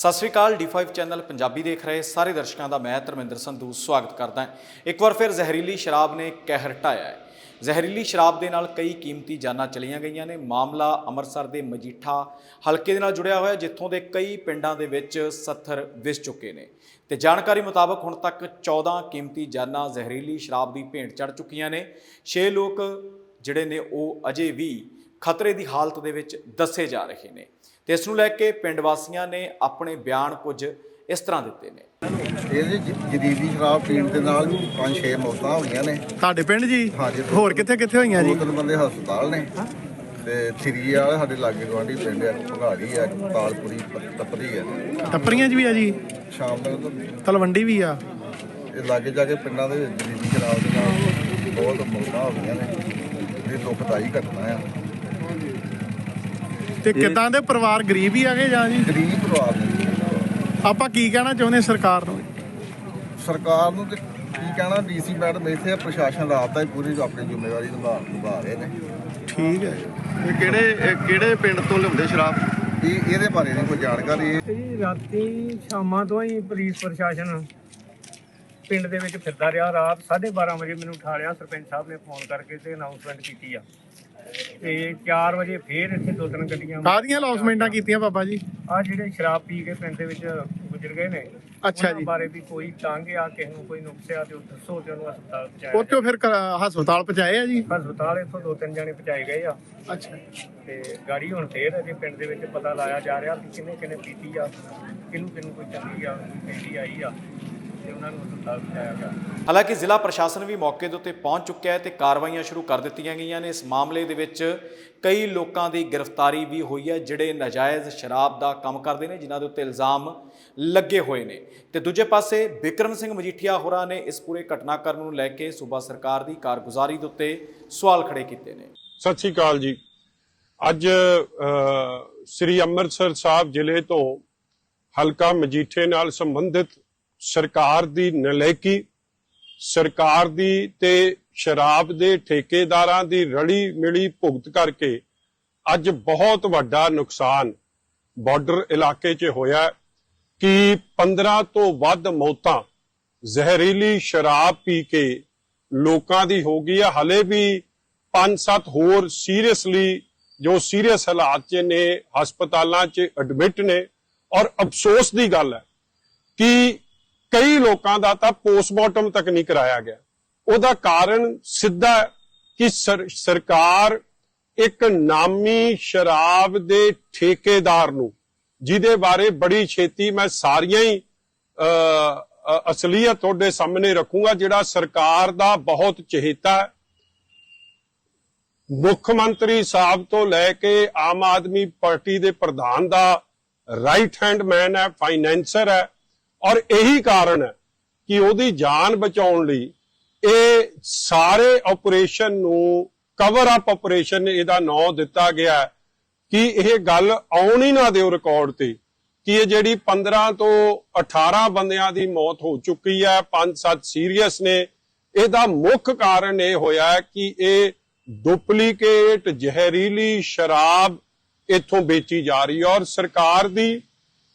ਸਤਿ ਸ਼੍ਰੀ ਅਕਾਲ D5 channel Punjabi ਦੇਖ ਰਹੇ ਸਾਰੇ ਦਰਸ਼ਕਾਂ ਦਾ, ਮੈਂ ਧਰਮਿੰਦਰ ਸੰਧੂ ਸਵਾਗਤ ਕਰਦਾ ਹਾਂ। ਇੱਕ ਵਾਰ ਫਿਰ ਜ਼ਹਿਰੀਲੀ ਸ਼ਰਾਬ ਨੇ ਕਹਿਰ ਢਾਇਆ ਹੈ। ਜ਼ਹਿਰੀਲੀ ਸ਼ਰਾਬ ਦੇ ਨਾਲ ਕਈ ਕੀਮਤੀ ਜਾਨਾਂ ਚਲੀਆਂ ਗਈਆਂ ਨੇ। ਮਾਮਲਾ ਅੰਮ੍ਰਿਤਸਰ ਦੇ ਮਜੀਠਾ ਹਲਕੇ ਦੇ ਨਾਲ ਜੁੜਿਆ ਹੋਇਆ, ਜਿੱਥੋਂ ਦੇ ਕਈ ਪਿੰਡਾਂ ਦੇ ਵਿੱਚ ਸੱਥਰ ਵਿਸ ਚੁੱਕੇ ਨੇ। ਤੇ ਜਾਣਕਾਰੀ ਮੁਤਾਬਕ ਹੁਣ ਤੱਕ 14 ਕੀਮਤੀ ਜਾਨਾਂ ਜ਼ਹਿਰੀਲੀ ਸ਼ਰਾਬ ਦੀ ਭੇਂਟ ਚੜ ਚੁੱਕੀਆਂ ਨੇ। 6 ਲੋਕ ਜਿਹੜੇ ਨੇ, ਉਹ ਅਜੇ ਵੀ ਖਤਰੇ ਦੀ ਹਾਲਤ ਦੇ ਵਿੱਚ ਦੱਸੇ ਜਾ ਰਹੇ ਨੇ। ਤੇ ਇਸ ਨੂੰ ਲੈ ਕੇ ਪਿੰਡ ਵਾਸੀਆਂ ਨੇ ਆਪਣੇ ਬਿਆਨ ਕੁਝ ਇਸ ਤਰ੍ਹਾਂ ਦਿੱਤੇ ਨੇ। ਇਹਦੇ ਜਦੀਦੀ ਸ਼ਰਾਬ ਪੀਣ ਦੇ ਨਾਲ ਪੰਜ ਛੇ ਮੌਤਾਂ ਹੋਈਆਂ ਨੇ। ਤੁਹਾਡੇ ਪਿੰਡ ਜੀ? ਹਾਂਜੀ। ਹੋਰ ਕਿੱਥੇ ਕਿੱਥੇ ਹੋਈਆਂ ਦੋ ਜੀ ਤਿੰਨ ਬੰਦੇ ਹਸਪਤਾਲ ਨੇ। ਤੇ ਥਰੀ ਵਾਲੇ ਸਾਡੇ ਲਾਗੇ ਗਵਾਂਢੀ ਪਿੰਡ ਆ ਭਗਾੜੀ ਆ ਤਾਲਪੁਰੀ ਤਪਰੀ ਆ। ਟੱਪਰੀਆਂ 'ਚ ਵੀ ਆ ਜੀ? ਸ਼ਾਮ ਤੱਕ ਤਲਵੰਡੀ ਵੀ ਆ? ਇਹ ਲਾਗੇ ਜਾ ਕੇ ਪਿੰਡਾਂ ਦੇ ਵਿੱਚ ਜਦੀਦੀ ਸ਼ਰਾਬ ਦੇ ਨਾਲ ਬਹੁਤ ਮੌਤਾਂ ਹੋ ਗਈਆਂ ਨੇ। ਇਹ ਦੁਖਦਾਈ ਘਟਨਾ ਆ। ਤੇ ਕਿਦਾਂ ਦੇ ਪਰਿਵਾਰ ਗਰੀਬ ਹੀ ਆਗੇ ਜਾਂ ਜੀ? ਗਰੀਬ ਪਰਿਵਾਰ ਨੇ ਆਪਾਂ ਕੀ ਕਹਿਣਾ ਚਾਹੁੰਦੇ ਸਰਕਾਰ ਨੂੰ? ਸਰਕਾਰ ਨੂੰ ਤੇ ਕੀ ਕਹਿਣਾ ਡੀਸੀ ਮੈਡਮ ਇੱਥੇ ਆ, ਪ੍ਰਸ਼ਾਸਨ ਰਾਤ ਦਾ ਹੀ ਪੂਰੀ ਆਪਣੀ ਜ਼ਿੰਮੇਵਾਰੀ ਨਿਭਾ ਨਿਭਾ ਰਹੇ ਨੇ। ਠੀਕ ਹੈ। ਇਹ ਕਿਹੜੇ ਇਹ ਕਿਹੜੇ ਪਿੰਡ ਤੋਂ ਲਿਆਉਂਦੇ ਸ਼ਰਾਬ? ਇਹ ਇਹਦੇ ਬਾਰੇ ਨਹੀਂ ਕੋਈ ਜਾਣਕਾਰੀ। ਤੇ ਜੀ ਰਾਤੀ ਸ਼ਾਮਾਂ ਤੋਂ ਹੀ ਪੁਲਿਸ ਪ੍ਰਸ਼ਾਸਨ ਪਿੰਡ ਦੇ ਵਿੱਚ ਫਿਰਦਾ ਰਿਹਾ। ਰਾਤ 12:30 ਵਜੇ ਮੈਨੂੰ ਉਠਾ ਲਿਆ ਸਰਪੰਚ ਸਾਹਿਬ ਨੇ ਫੋਨ ਕਰਕੇ ਤੇ ਅਨਾਉਂਸਮੈਂਟ ਕੀਤੀ ਆ। ਤੇ 4 ਵਜੇ ਫੇਰ ਇੱਥੇ ਦੋ ਤਿੰਨ ਗੱਡੀਆਂ ਕਾਹਦੀਆਂ ਲੌਸਮੈਂਟਾਂ ਕੀਤੀਆਂ ਬਾਬਾ ਜੀ ਆ ਜਿਹੜੇ ਸ਼ਰਾਬ ਪੀ ਕੇ ਪਿੰਡ ਦੇ ਵਿੱਚ ਗੁਜ਼ਰ ਗਏ ਨੇ ਅੱਛਾ ਉਹਨਾਂ ਜੀ। ਬਾਰੇ ਵੀ ਕੋਈ ਤੰਗ ਆ ਕਿਸੇ ਨੂੰ ਕੋਈ ਨੁਕਸ ਆ ਤੇ ਉਹ ਦੱਸੋ ਤੇ ਉਹਨੂੰ ਹਸਪਤਾਲ ਪਹੁੰਚਾਇਆ ਉੱਥੋਂ ਫਿਰ ਕ- ਹਸਪਤਾਲ ਪਹੁੰਚਾਏ ਆ ਜੀ ਜਾਏ। ਹਸਪਤਾਲ ਇੱਥੋਂ ਦੋ ਤਿੰਨ ਜਣੇ ਪਹੁੰਚਾਏ ਗਏ ਆ ਅੱਛਾ ਤੇ ਗਾੜੀ ਹੁਣ ਫੇਰ ਅਜੇ ਪਿੰਡ ਦੇ ਵਿੱਚ ਪਤਾ ਲਾਇਆ ਜਾ ਰਿਹਾ ਕਿ ਕਿੰਨੇ ਕਿੰਨੇ ਪੀਤੀ ਆ ਕਿਹਨੂੰ ਕਿਹਨੂੰ ਕੋਈ ਚੰਗੀ ਆ ਕੋਈ ਆਈ ਆ ਤੇ ਉਹਨਾਂ ਨੂੰ ਹਸਪਤਾਲ ਪਹੁੰਚਾਇਆ ਗਿਆ। ਹਾਲਾਂਕਿ ਜ਼ਿਲ੍ਹਾ ਪ੍ਰਸ਼ਾਸਨ ਵੀ ਮੌਕੇ ਦੇ ਉੱਤੇ ਪਹੁੰਚ ਚੁੱਕਿਆ ਹੈ ਤੇ ਕਾਰਵਾਈਆਂ ਸ਼ੁਰੂ ਕਰ ਦਿੱਤੀਆਂ ਗਈਆਂ ਨੇ। ਇਸ ਮਾਮਲੇ ਦੇ ਵਿੱਚ ਕਈ ਲੋਕਾਂ ਦੀ ਗ੍ਰਿਫਤਾਰੀ ਵੀ ਹੋਈ ਹੈ ਜਿਹੜੇ ਨਾਜਾਇਜ਼ ਸ਼ਰਾਬ ਦਾ ਕੰਮ ਕਰਦੇ ਨੇ ਜਿਨ੍ਹਾਂ ਦੇ ਉੱਤੇ ਇਲਜ਼ਾਮ ਲੱਗੇ ਹੋਏ ਨੇ। ਤੇ ਦੂਜੇ ਪਾਸੇ ਬਿਕਰਮ ਸਿੰਘ ਮਜੀਠੀਆ ਹੋਰਾਂ ਨੇ ਇਸ ਪੂਰੇ ਘਟਨਾਕ੍ਰਮ ਨੂੰ ਲੈ ਕੇ ਸੂਬਾ ਸਰਕਾਰ ਦੀ ਕਾਰਗੁਜ਼ਾਰੀ ਦੇ ਉੱਤੇ ਸਵਾਲ ਖੜੇ ਕੀਤੇ ਨੇ। ਸਤਿ ਸ਼੍ਰੀ ਅਕਾਲ ਜੀ। ਅੱਜ ਸ੍ਰੀ ਅੰਮ੍ਰਿਤਸਰ ਸਾਹਿਬ ਜ਼ਿਲ੍ਹੇ ਤੋਂ ਹਲਕਾ ਮਜੀਠੇ ਨਾਲ ਸੰਬੰਧਿਤ ਸਰਕਾਰ ਦੀ ਨਲੇਕੀ, ਸਰਕਾਰ ਦੀ ਤੇ ਸ਼ਰਾਬ ਦੇ ਠੇਕੇਦਾਰਾਂ ਦੀ ਰਲੀ ਮਿਲੀ ਭੁਗਤ ਕਰਕੇ ਅੱਜ ਬਹੁਤ ਵੱਡਾ ਨੁਕਸਾਨ ਬਾਰਡਰ ਇਲਾਕੇ 'ਚ ਹੋਇਆ ਕਿ 15 ਤੋਂ ਵੱਧ ਮੌਤਾਂ ਜ਼ਹਿਰੀਲੀ ਸ਼ਰਾਬ ਪੀ ਕੇ ਲੋਕਾਂ ਦੀ ਹੋ ਗਈ ਹੈ। ਹਲੇ ਵੀ 5-7 ਹੋਰ ਸੀਰੀਅਸਲੀ ਜੋ ਸੀਰੀਅਸ ਹਾਲਾਤ 'ਚ ਨੇ, ਹਸਪਤਾਲਾਂ 'ਚ ਐਡਮਿਟ ਨੇ ਔਰ ਅਫਸੋਸ ਦੀ ਗੱਲ ਹੈ ਕਿ ਕਈ ਲੋਕਾਂ ਦਾ ਤਾਂ ਪੋਸਟਮਾਰਟਮ ਤੱਕ ਨਹੀਂ ਕਰਾਇਆ ਗਿਆ। ਉਹਦਾ ਕਾਰਨ ਸਿੱਧਾ ਕਿ ਸਰਕਾਰ ਇੱਕ ਨਾਮੀ ਸ਼ਰਾਬ ਦੇ ਠੇਕੇਦਾਰ ਨੂੰ, ਜਿਹਦੇ ਬਾਰੇ ਬੜੀ ਛੇਤੀ ਮੈਂ ਸਾਰੀਆਂ ਹੀ ਅਸਲੀਅਤ ਤੁਹਾਡੇ ਸਾਹਮਣੇ ਰੱਖੂੰਗਾ, ਜਿਹੜਾ ਸਰਕਾਰ ਦਾ ਬਹੁਤ ਚਹੇਤਾ ਹੈ। ਮੁੱਖ ਮੰਤਰੀ ਸਾਹਿਬ ਤੋਂ ਲੈ ਕੇ ਆਮ ਆਦਮੀ ਪਾਰਟੀ ਦੇ ਪ੍ਰਧਾਨ ਦਾ ਰਾਈਟ ਹੈਂਡ ਮੈਨ ਹੈ ਫਾਈਨੈਂਸਰ ਹੈ। ਔਰ ਇਹੀ ਕਾਰਨ ਹੈ ਕਿ ਉਹਦੀ ਜਾਨ ਬਚਾਉਣ ਲਈ ਇਹ ਸਾਰੇ ਆਪਰੇਸ਼ਨ ਨੂੰ ਕਵਰ ਅਪ ਆਪਰੇਸ਼ਨ ਇਹਦਾ ਨਾਂ ਦਿੱਤਾ ਗਿਆ ਕਿ ਇਹ ਗੱਲ ਆਉਣ ਹੀ ਨਾ ਦਿਓ ਰਿਕਾਰਡ ਤੇ ਕਿ ਇਹ ਜਿਹੜੀ 15 ਤੋਂ 18 ਬੰਦਿਆਂ ਦੀ ਮੌਤ ਹੋ ਚੁੱਕੀ ਹੈ 5-7 ਸੀਰੀਅਸ ਨੇ। ਇਹਦਾ ਮੁੱਖ ਕਾਰਨ ਇਹ ਹੋਇਆ ਕਿ ਇਹ ਡੁਪਲੀਕੇਟ ਜ਼ਹਿਰੀਲੀ ਸ਼ਰਾਬ ਇੱਥੋਂ ਵੇਚੀ ਜਾ ਰਹੀ ਹੈ ਔਰ ਸਰਕਾਰ ਦੀ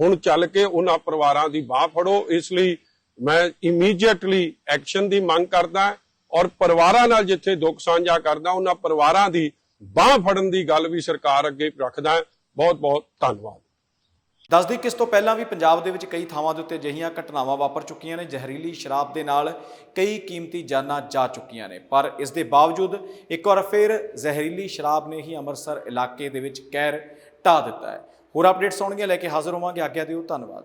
ਹੁਣ ਚੱਲ ਕੇ ਉਹਨਾਂ ਪਰਿਵਾਰਾਂ ਦੀ ਬਾਹ ਫੜੋ, ਇਸ ਲਈ ਮੈਂ ਇਮੀਡੀਏਟਲੀ ਐਕਸ਼ਨ ਦੀ ਮੰਗ ਕਰਦਾ ਔਰ ਪਰਿਵਾਰਾਂ ਨਾਲ ਜਿੱਥੇ ਦੁੱਖ ਸਾਂਝਾ ਕਰਦਾ, ਉਹਨਾਂ ਪਰਿਵਾਰਾਂ ਦੀ ਬਾਹ ਫੜਨ ਦੀ ਗੱਲ ਵੀ ਸਰਕਾਰ ਅੱਗੇ ਰੱਖਦਾ ਬਹੁਤ ਬਹੁਤ ਧੰਨਵਾਦ। ਦੱਸਦੀ ਕਿ ਇਸ ਤੋਂ ਪਹਿਲਾਂ ਵੀ ਪੰਜਾਬ ਦੇ ਵਿੱਚ ਕਈ ਥਾਵਾਂ ਦੇ ਉੱਤੇ ਅਜਿਹੀਆਂ ਘਟਨਾਵਾਂ ਵਾਪਰ ਚੁੱਕੀਆਂ ਨੇ, ਜ਼ਹਿਰੀਲੀ ਸ਼ਰਾਬ ਦੇ ਨਾਲ ਕਈ ਕੀਮਤੀ ਜਾਨਾਂ ਜਾ ਚੁੱਕੀਆਂ ਨੇ। ਪਰ ਇਸ ਦੇ ਬਾਵਜੂਦ ਇੱਕ ਵਾਰ ਫਿਰ ਜ਼ਹਿਰੀਲੀ ਸ਼ਰਾਬ ਨੇ ਹੀ ਅੰਮ੍ਰਿਤਸਰ ਇਲਾਕੇ ਦੇ ਵਿੱਚ ਕਹਿਰ ਢਾ ਦਿੱਤਾ ਹੈ। ਹੋਰ ਅਪਡੇਟਸ ਆਉਣਗੀਆਂ ਲੈ ਕੇ ਹਾਜ਼ਰ ਹੋਵਾਂਗੇ। ਆਗਿਆ ਦਿਓ ਧੰਨਵਾਦ।